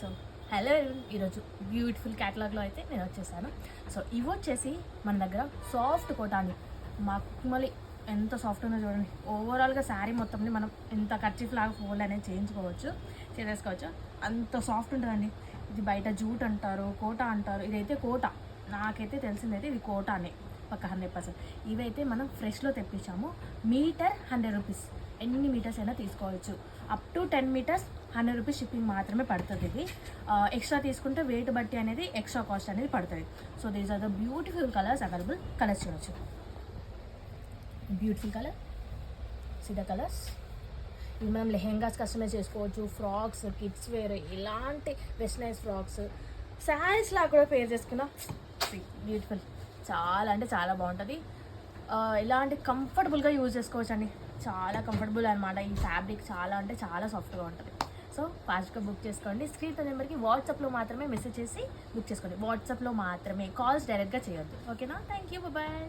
So hello ఈరోజు beautiful క్యాటలాగ్లో అయితే నేను వచ్చేసాను. సో ఇవి వచ్చేసి మన దగ్గర సాఫ్ట్ కోటాని మళ్ళీ ఎంత సాఫ్ట్ ఉందో చూడండి. ఓవరాల్గా శారీ మొత్తంని మనం ఎంత కర్చీఫ్ లాగా ఫోల్డ్ అనేది చేయించుకోవచ్చు చేసేసుకోవచ్చు. అంత సాఫ్ట్ ఉంటుందండి. ఇది బయట జూట్ అంటారు కోట అంటారు. ఇదైతే కోట. నాకైతే తెలిసిందైతే ఇది కోటానే. పక్క హండ్రెడ్ పర్సెంట్. ఇవైతే మనం ఫ్రెష్లో తెప్పించాము. Metre hundred rupees. ఎన్ని మీటర్స్ అయినా తీసుకోవచ్చు. Up to ten metres hundred rupees shipping మాత్రమే పడుతుంది ఇది. ఎక్స్ట్రా తీసుకుంటే వెయిట్ బట్టి అనేది ఎక్స్ట్రా కాస్ట్ అనేది పడుతుంది. So these are the beautiful colours available colours చూడొచ్చు. బ్యూటిఫుల్ కలర్ సిదా కలర్స్ ఇది మనం లెహెంగాస్ కస్టమైజ్ చేసుకోవచ్చు. ఫ్రాక్స్ కిడ్స్ వేర్ ఇలాంటి వెస్టర్నైజ్ ఫ్రాక్స్ శారీస్ లాగా కూడా పేర్ చేసుకున్నాం. బ్యూటిఫుల్ చాలా అంటే చాలా బాగుంటుంది. ఇలాంటి కంఫర్టబుల్గా యూజ్ చేసుకోవచ్చు అండి చాలా కంఫర్టబుల్ అనమాట ఈ ఫ్యాబ్రిక్ చాలా అంటే చాలా సాఫ్ట్గా ఉంటుంది. సో ఫాస్ట్గా బుక్ చేసుకోండి. స్క్రీన్ నెంబర్కి వాట్సాప్లో మాత్రమే మెసేజ్ చేసి బుక్ చేసుకోండి. వాట్సాప్లో మాత్రమే కాల్స్ డైరెక్ట్గా చేయొద్దు. ఓకేనా థ్యాంక్ యూ బాయ్